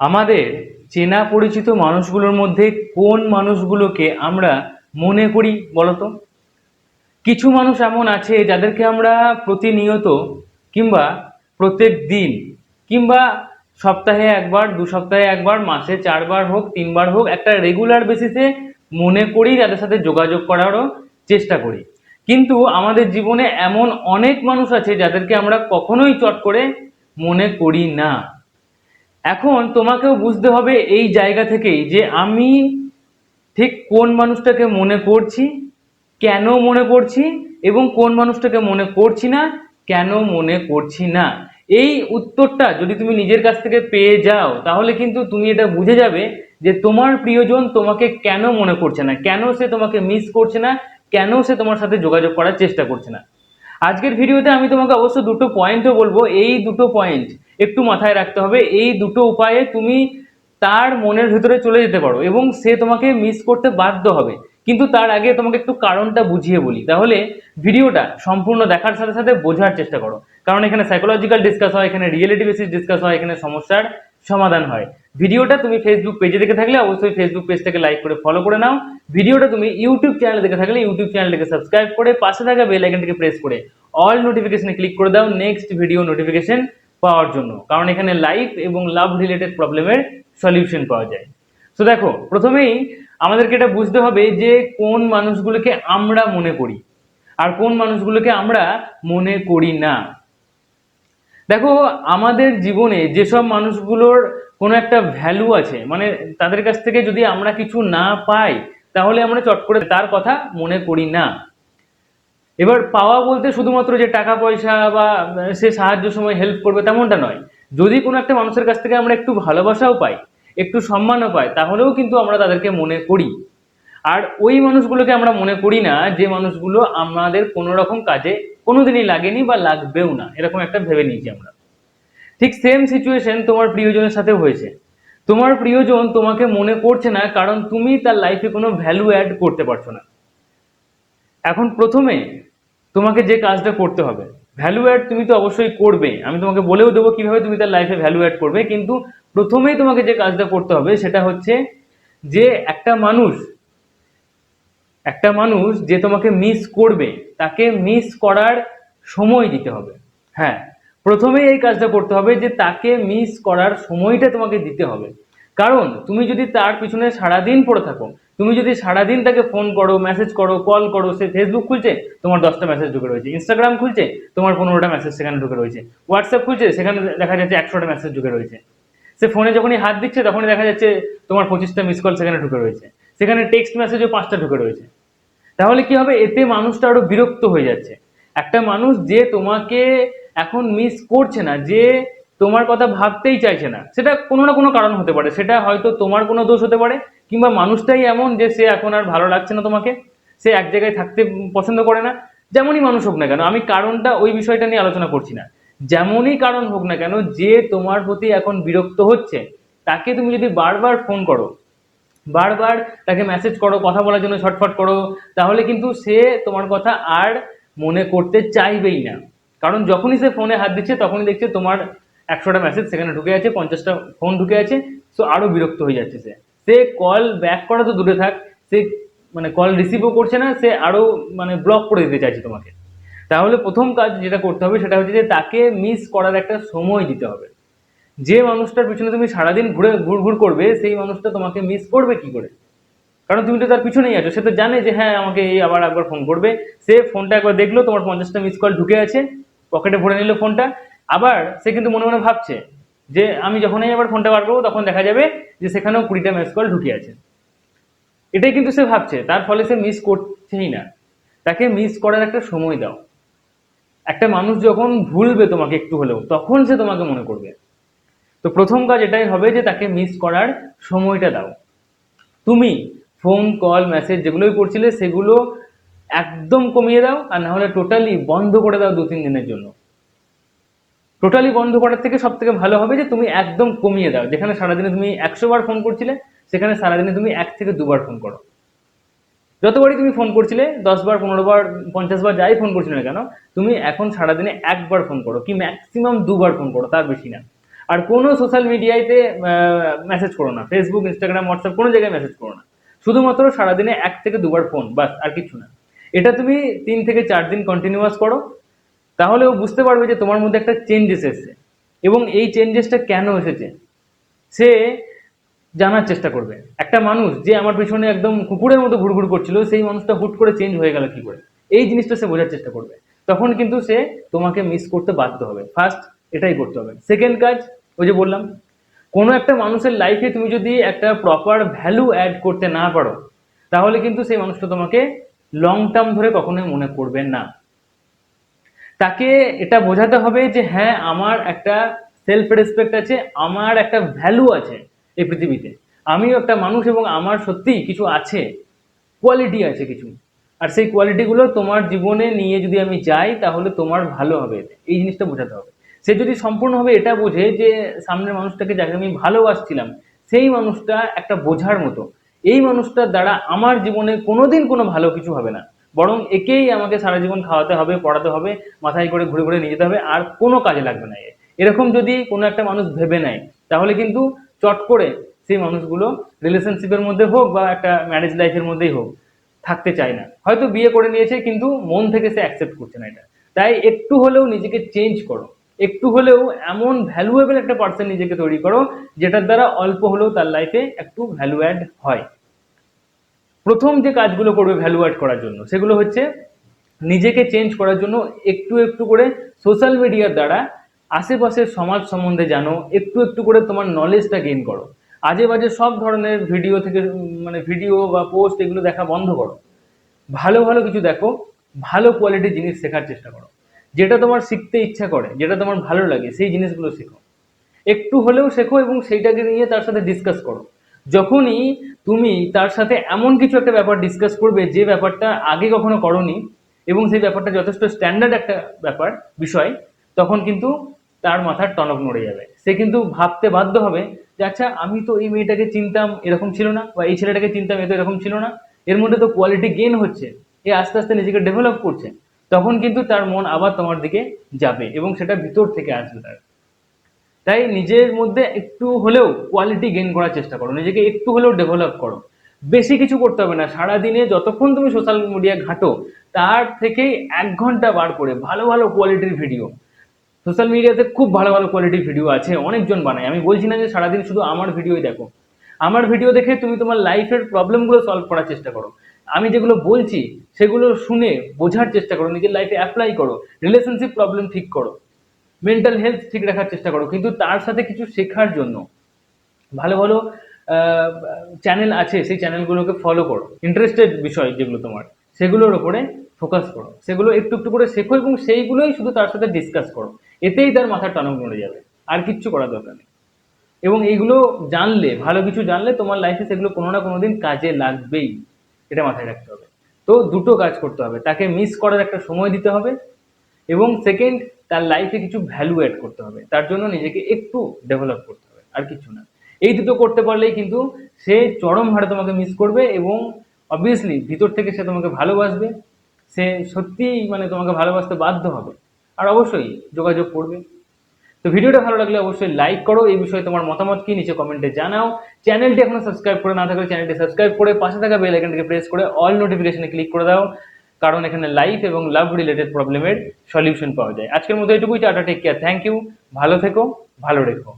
আমাদের চেনা পরিচিত মানুষগুলোর মধ্যে কোন মানুষগুলোকে আমরা মনে করি বলতো? কিছু মানুষ এমন আছে যাদেরকে আমরা প্রতিনিয়ত কিংবা প্রত্যেক দিন কিংবা সপ্তাহে একবার, দু সপ্তাহে একবার, মাসে চারবার হোক, তিনবার হোক, একটা রেগুলার বেসিসে মনে করি, যাদের সাথে যোগাযোগ করারও চেষ্টা করি। কিন্তু আমাদের জীবনে এমন অনেক মানুষ আছে যাদেরকে আমরা কখনোই চট করে মনে করি না। এখন তোমাকেও বুঝতে হবে এই জায়গা থেকেই যে আমি ঠিক কোন মানুষটাকে মনে করছি, কেন মনে করছি এবং কোন মানুষটাকে মনে করছি না, কেন মনে করছি না। এই উত্তরটা যদি তুমি নিজের কাছ থেকে পেয়ে যাও, তাহলে কিন্তু তুমি এটা বুঝে যাবে যে তোমার প্রিয়জন তোমাকে কেন মনে করছে না, কেন সে তোমাকে মিস করছে না, কেন সে তোমার সাথে যোগাযোগ করার চেষ্টা করছে না। আজকের ভিডিওতে আমি তোমাকে অবশ্য দুটো পয়েন্টও বলব। এই দুটো পয়েন্ট একটু মাথায় রাখতে হবে। এই দুটো উপায়ে তুমি তার মনের ভেতরে চলে যেতে পারো এবং সে তোমাকে মিস করতে বাধ্য হবে। কিন্তু তার আগে তোমাকে একটু কারণটা বুঝিয়ে বলি। তাহলে ভিডিওটা সম্পূর্ণ দেখার সাথে সাথে বোঝার চেষ্টা করো। কারণ এখানে সাইকোলজিক্যাল ডিসকাস হয়, এখানে রিয়েলিটি বেসিস ডিসকাস হয়, এখানে সমস্যার সমাধান হয়। ভিডিওটা তুমি ফেসবুক পেজে দেখে থাকলে অবশ্যই ফেসবুক পেজটাকে লাইক করে ফলো করে নাও। ভিডিওটা তুমি ইউটিউব চ্যানেলে দেখে থাকলে ইউটিউব চ্যানেলটাকে সাবস্ক্রাইব করে পাশে থাকা বেল আইকনটাকে প্রেস করে অল নোটিফিকেশনে ক্লিক করে দাও নেক্সট ভিডিও নোটিফিকেশন পাওয়ার জন্য। কারণ এখানে লাইফ এবং লাভ রিলেটেড প্রবলেমের সলিউশন পাওয়া যায়। তো দেখো, প্রথমেই আমাদেরকে এটা বুঝতে হবে যে কোন মানুষগুলোকে আমরা মনে করি। আর কোন মানুষগুলোকে আমরা মনে করি না। দেখো, আমাদের জীবনে যেসব মানুষগুলোর কোনো একটা ভ্যালু আছে মানে তাদের কাছ থেকে যদি আমরা কিছু না পাই, তাহলে আমরা চট করে তার কথা মনে করি না। এবার পাওয়া বলতে শুধুমাত্র যে টাকা পয়সা বা সে সাহায্য সময় হেল্প করবে তেমনটা নয়। যদি কোনো একটা মানুষের কাছ থেকে আমরা একটু ভালোবাসাও পাই, একটু সম্মানও পাই, তাহলেও কিন্তু আমরা তাদেরকে মনে করি। আর ওই মানুষগুলোকে আমরা মনে করি না যে মানুষগুলো আমাদের কোনো রকম কাজে কোনোদিনই লাগেনি বা লাগবেও না। এরকম একটা ভেবে নিয়েছি আমরা। ঠিক সেম সিচুয়েশন তোমার প্রিয়জনের সাথে হয়েছে। তোমার প্রিয়জন তোমাকে মনে করছে না, কারণ তুমি তার লাইফে কোনো ভ্যালু অ্যাড করতে পারছ না। এখন প্রথমে তোমাকে যে কাজটা করতে হবে ভ্যালু অ্যাড তুমি তো অবশ্যই করবে। আমি তোমাকে বলেও দেবো কীভাবে তুমি তার লাইফে ভ্যালু অ্যাড করবে, কিন্তু প্রথমেই তোমাকে যে কাজটা করতে হবে সেটা হচ্ছে যে একটা মানুষ একটা মানুষ যে তোমাকে মিস করবে, তাকে মিস করার সময় দিতে হবে। হ্যাঁ প্রথমেই এই কাজটা করতে হবে যে তাকে মিস করার সময়টা তোমাকে দিতে হবে। কারণ তুমি যদি তার পিছনে সারাদিন পড়ে থাকো, তুমি যদি সারাদিন তাকে ফোন করো মেসেজ করো কল করো, সে ফেসবুক খুলছে, তোমার দশটা মেসেজ ঢুকে রয়েছে। ইনস্টাগ্রাম খুলছে, তোমার পনেরোটা মেসেজ সেখানে ঢুকে রয়েছে। হোয়াটসঅ্যাপ খুলছে, সেখানে দেখা যাচ্ছে একশোটা মেসেজ ঢুকে রয়েছে। সে ফোনে যখনই হাত দিচ্ছে, তখনই দেখা যাচ্ছে তোমার পঁচিশটা মিস কল সেখানে ঢুকে রয়েছে। সেখানে টেক্সট মেসেজও পাঁচটা ঢুকে রয়েছে। তাহলে কি হবে? এতে মানুষটা আরও বিরক্ত হয়ে যাচ্ছে। একটা মানুষ যে তোমাকে এখন মিস করছে না, যে তোমার কথা ভাবতেই চাইছে না, সেটা কোনো না কোনো কারণ হতে পারে। সেটা হয়তো তোমার কোনো দোষ হতে পারে, কিংবা মানুষটাই এমন যে সে এখন আর ভালো লাগছে না তোমাকে, সে এক জায়গায় থাকতে পছন্দ করে না, যেমনই মানুষ হোক না কেন। আমি কারণটা ওই বিষয়টা নিয়ে আলোচনা করছি না। যেমনই কারণ হোক না কেন, যে তোমার প্রতি এখন বিরক্ত হচ্ছে, তাকে তুমি যদি বারবার ফোন করো বারবার তাকে মেসেজ করো, কথা বলার জন্য ছটফট করো, তাহলে কিন্তু সে তোমার কথা আর মনে করতে চাইবেই না। কারণ যখনই সে ফোনে হাত দিচ্ছে, তখনই দেখছে তোমার একশোটা মেসেজ সেখানে ঢুকে আছে, পঞ্চাশটা ফোন ঢুকে আছে সো আরও বিরক্ত হয়ে যাচ্ছে সে। সে কল ব্যাক করা তো দূরে থাক, সে মানে কল রিসিভও করছে না, সে আরও মানে ব্লক করে দিতে চাইছে তোমাকে। তাহলে প্রথম কাজ যেটা করতে হবে, সেটা হচ্ছে যে তাকে মিস করার একটা সময় দিতে হবে। যে মানুষটার পিছনে তুমি সারাদিন ঘুরে ঘুর ঘুর করবে, সেই মানুষটা তোমাকে মিস করবে কি করে? কারণ তুমি তো তার পিছনেই আছো, সে তো জানে যে হ্যাঁ আমাকে এই আবার একবার ফোন করবে। সে ফোনটা একবার দেখল, তোমার পঞ্চাশটা মিস কল ঢুকে আছে পকেটে ভরে নিল ফোনটা আবার সে কিন্তু মনে মনে ভাবছে যে আমি যখনই আবার ফোনটা বার করব, তখন দেখা যাবে যে সেখানেও কুড়িটা মিস কল ঢুকে আছে। এটাই কিন্তু সে ভাবছে, তার ফলে সে মিস করছেই না। তাকে মিস করার একটা সময় দাও। একটা মানুষ যখন ভুলবে তোমাকে একটু হলেও, তখন সে তোমাকে মনে করবে। তো প্রথম কাজ এটাই হবে যে তাকে মিস করার সময়টা দাও। তুমি ফোন কল মেসেজ যেগুলোই করছিলে সেগুলো একদম কমিয়ে দাও আর না হলে টোটালি বন্ধ করে দাও দু তিন দিনের জন্য। টোটালি বন্ধ করার থেকে সব থেকে ভালো হবে যে তুমি একদম কমিয়ে দাও। যেখানে সারাদিনে তুমি একশো বার ফোন করছিলে, সেখানে সারাদিনে তুমি এক থেকে দুবার ফোন করো। যতবারই তুমি ফোন করছিলে, দশ বার, পনেরো বার, পঞ্চাশ বার যাই ফোন করছিলে না কেন, তুমি এখন সারাদিনে একবার ফোন করো কি ম্যাক্সিমাম দুবার ফোন করো, তার বেশি না। আর কোনো সোশ্যাল মিডিয়াতে মেসেজ করো না। ফেসবুক ইনস্টাগ্রাম হোয়াটসঅ্যাপ কোনো জায়গায় মেসেজ করো না। শুধুমাত্র সারাদিনে এক থেকে দুবার ফোন বাস আর কিছু না। এটা তুমি তিন থেকে চার দিন কন্টিনিউয়াস করো। তাহলে ও বুঝতে পারবে যে তোমার মধ্যে একটা চেঞ্জেস এসেছে। এবং এই চেঞ্জেসটা কেন এসেছে? সে জানার চেষ্টা করবে। একটা মানুষ যে আমার পিছনে একদম কুকুরের মতো ঘুরঘুর করছিল, সেই মানুষটা হুট করে চেঞ্জ হয়ে গেল কি করে? এই জিনিসটা সে বোঝার চেষ্টা করবে। তখন কিন্তু সে তোমাকে মিস করতে বাধ্য হবে। ফার্স্ট এটাই করতে হবে। সেকেন্ড কাজ ওই যে বললাম, কোনো একটা মানুষের লাইফে তুমি যদি একটা প্রপার ভ্যালু অ্যাড করতে না পারো, তাহলে কিন্তু সেই মানুষটা তোমাকে লং টার্ম ধরে কখনোই মনে করবে না। তাকে এটা বোঝাতে হবে যে হ্যাঁ আমার একটা সেলফ রেসপেক্ট আছে, আমার একটা ভ্যালু আছে এই পৃথিবীতে। আমিও একটা মানুষ এবং আমার সত্যিই কিছু আছে কোয়ালিটি আছে কিছু। আর সেই কোয়ালিটিগুলো তোমার জীবনে নিয়ে যদি আমি যাই, তাহলে তোমার ভালো হবে। এই জিনিসটা বোঝাতে হবে। সে যদি সম্পূর্ণভাবে এটা বোঝে যে সামনের মানুষটাকে যাকে আমি ভালোবাসছিলাম, সেই মানুষটা একটা বোঝার মতো। এই মানুষটার দ্বারা আমার জীবনে কোনোদিন কোনো ভালো কিছু হবে না। বরং একেই আমাকে সারা জীবন খাওয়াতে হবে, পড়াতে হবে, মাথায় করে ঘুরে ঘুরে নিয়ে যেতে হবে, আর কোনো কাজে লাগবে না। এরকম যদি কোনো একটা মানুষ ভেবে নেয়, তাহলে কিন্তু চট করে সেই মানুষগুলো রিলেশনশিপের মধ্যে হোক বা একটা ম্যারেজ লাইফের মধ্যেই হোক, থাকতে চায় না। হয়তো বিয়ে করে নিয়েছে, কিন্তু মন থেকে সে অ্যাকসেপ্ট করছে না এটা। তাই একটু হলেও নিজেকে চেঞ্জ করো। একটু হলেও এমন ভ্যালুয়েবল একটা পার্সন নিজেকে তৈরি করো, যেটার দ্বারা অল্প হলেও তার লাইফে একটু ভ্যালু অ্যাড হয়। প্রথম যে কাজগুলো করবে ভ্যালু অ্যাড করার জন্য, সেগুলো হচ্ছে নিজেকে চেঞ্জ করার জন্য একটু একটু করে সোশ্যাল মিডিয়ার দ্বারা আশেপাশের সমাজ সম্বন্ধে জানো, একটু একটু করে তোমার নলেজটা গেইন করো। আজে বাজে সব ধরনের ভিডিও থেকে মানে ভিডিও বা পোস্ট এগুলো দেখা বন্ধ করো। ভালো ভালো কিছু দেখো, ভালো কোয়ালিটির জিনিস শেখার চেষ্টা করো। যেটা তোমার শিখতে ইচ্ছা করে, যেটা তোমার ভালো লাগে, সেই জিনিসগুলো শেখো। একটু হলেও শেখো এবং সেইটাকে নিয়ে তার সাথে ডিসকাস করো। যখনই তুমি তার সাথে এমন কিছু একটা ব্যাপার ডিসকাস করবে, যে ব্যাপারটা আগে কখনো করনি এবং সেই ব্যাপারটা যথেষ্ট স্ট্যান্ডার্ড একটা ব্যাপার, বিষয়, তখন কিন্তু তার মাথার টনক নড়ে যাবে। সে কিন্তু ভাবতে বাধ্য হবে যে আচ্ছা আমি তো এই মেয়েটাকে চিনতাম এরকম ছিল না বা এই ছেলেটাকে চিনতাম এ তো এরকম ছিল না। এর মধ্যে তো কোয়ালিটি গেন হচ্ছে। এ আস্তে আস্তে নিজেকে ডেভেলপ করছে। তখন কিন্তু তার মন আবার তোমার দিকে যাবে এবং সেটা ভিতর থেকে আসবে তার। তাই নিজের মধ্যে একটু হলেও কোয়ালিটি গেইন করার চেষ্টা করো। নিজেকে একটু হলেও ডেভেলপ করো। বেশি কিছু করতে হবে না। সারাদিনে যতক্ষণ তুমি সোশ্যাল মিডিয়া ঘাঁটো, তার থেকেই এক ঘণ্টা বার করে ভালো ভালো কোয়ালিটির ভিডিও সোশ্যাল মিডিয়াতে খুব ভালো ভালো কোয়ালিটির ভিডিও আছে, অনেকজন বানায়। আমি বলছি না যে সারাদিন শুধু আমার ভিডিওই দেখো। আমার ভিডিও দেখে তুমি তোমার লাইফের প্রবলেমগুলো সলভ করার চেষ্টা করো। আমি যেগুলো বলছি, সেগুলো শুনে বোঝার চেষ্টা করো, নিজের লাইফে অ্যাপ্লাই করো রিলেশনশিপ প্রবলেম ঠিক করো মেন্টাল হেলথ ঠিক রাখার চেষ্টা করো, কিন্তু তার সাথে কিছু শেখার জন্য। ভালো ভালো চ্যানেল আছে, সেই চ্যানেলগুলোকে ফলো করো। ইন্টারেস্টেড বিষয় যেগুলো তোমার, সেগুলোর ওপরে ফোকাস করো। সেগুলো একটু একটু করে শেখো এবং সেইগুলোই শুধু তার সাথে ডিসকাস করো। এতেই তার মাথার টানক নড়ে যাবে, আর কিচ্ছু করার দরকার নেই। এবং এইগুলো জানলে, ভালো কিছু জানলে তোমার লাইফে সেগুলো কোনো না কোনো দিন কাজে লাগবেই। এটা মাথায় রাখতে হবে। তো দুটো কাজ করতে হবে, তাকে মিস করার একটা সময় দিতে হবে এবং সেকেন্ড তার লাইফে কিছু ভ্যালু অ্যাড করতে হবে, তার জন্য নিজেকে একটু ডেভেলপ করতে হবে, আর কিছু না। এই দুটো করতে পারলেই কিন্তু সে চরম হারে তোমাকে মিস করবে এবং অবভিয়াসলি ভিতর থেকে সে তোমাকে ভালোবাসবে, সে সত্যিই মানে তোমাকে ভালোবাসতে বাধ্য হবে। আর অবশ্যই যোগাযোগ করবে। তো ভিডিওটা ভালো লাগলে অবশ্যই লাইক করো। এই বিষয়ে তোমার মতামত কি, নিচে কমেন্টে জানাও। চ্যানেলটি এখনও সাবস্ক্রাইব করে না থাকলে চ্যানেলটি সাবস্ক্রাইব করে পাশে থাকা বেল আইকনটিকে প্রেস করে অল নোটিফিকেশনে ক্লিক করে দাও। কারণ এখানে লাইফ এবং লাভ রিলেটেড প্রবলেমের সলিউশন পাওয়া যায়। আজকের মতো এটুকুই tata take care thank you ভালো থেকো, ভালো রেখো।